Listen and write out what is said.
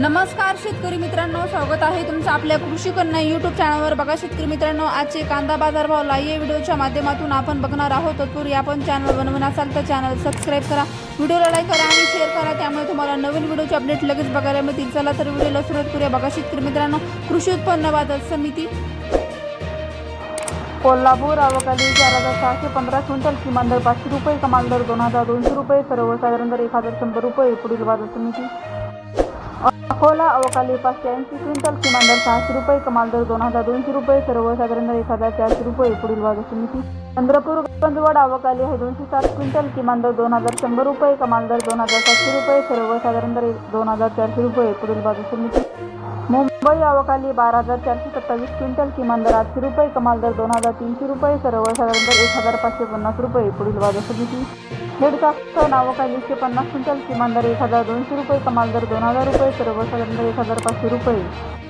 नमस्कार शेतकरी मित्रांनो. स्वागत आहे तुमचं आपल्या कृषी कन्या युट्यूब चॅनलवर बघा शेतकरी मित्रांनो आजचे कांदा बाजार भाव लाईव्ह व्हिडिओच्या माध्यमातून आपण बघणार आहोत. तत्पूर्वी आपण चॅनल बनवून असाल तर चॅनल सबस्क्राईब करा. व्हिडिओला लाईक करा आणि शेअर करा. त्यामुळे तुम्हाला नवीन व्हिडिओचे अपडेट लगेच बघायला मिळतील. चला तर व्हिडिओला सुरुवात करूया. बघा शेतकरी मित्रांनो कृषी उत्पन्न बाजार समिती. कोल्हापूर अवकाली चार हजार सहाशे पंधरा क्विंटल किमान दर पाचशे रुपये कमाल दर दोन हजार दोनशे रुपये सर्वसाधारण दर एक हजार शंभर रुपये पुढील बाजार समिती. अकोला अवकाली पाचशे ऐंशी क्विंटल किमान दर सहाशे रुपये कमाल दर दोन हजार दोनशे रुपये सर्वसाधारण दर एक हजार चारशे रुपये पुढील बाजार समिती चंद्रपूर पंजवाड अवकाली आहे दोनशे सात क्विंटल किमान दर दोन हजार शंभर रुपये कमाल दर दोन हजार सातशे रुपये सर्वसाधारण दर दोन हजार चारशे रुपये पुढील बाजार समिती मुंबई अवकाली बारा हजार चारशे सत्तावीस क्विंटल किमान दर आठशे रुपये कमाल दर दोन हजार तीनशे रुपये सर्वसाधारण दर एक हजार पाचशे पन्नास रुपये पुढील बाजार समिती हेडकास्टन अवकाली एकशे पन्नास क्विंटल किमान दर एक हजार दोनशे रुपये कमाल दर दोन हजार रुपये सर्वसाधारण एक हजार पाचशे रुपये.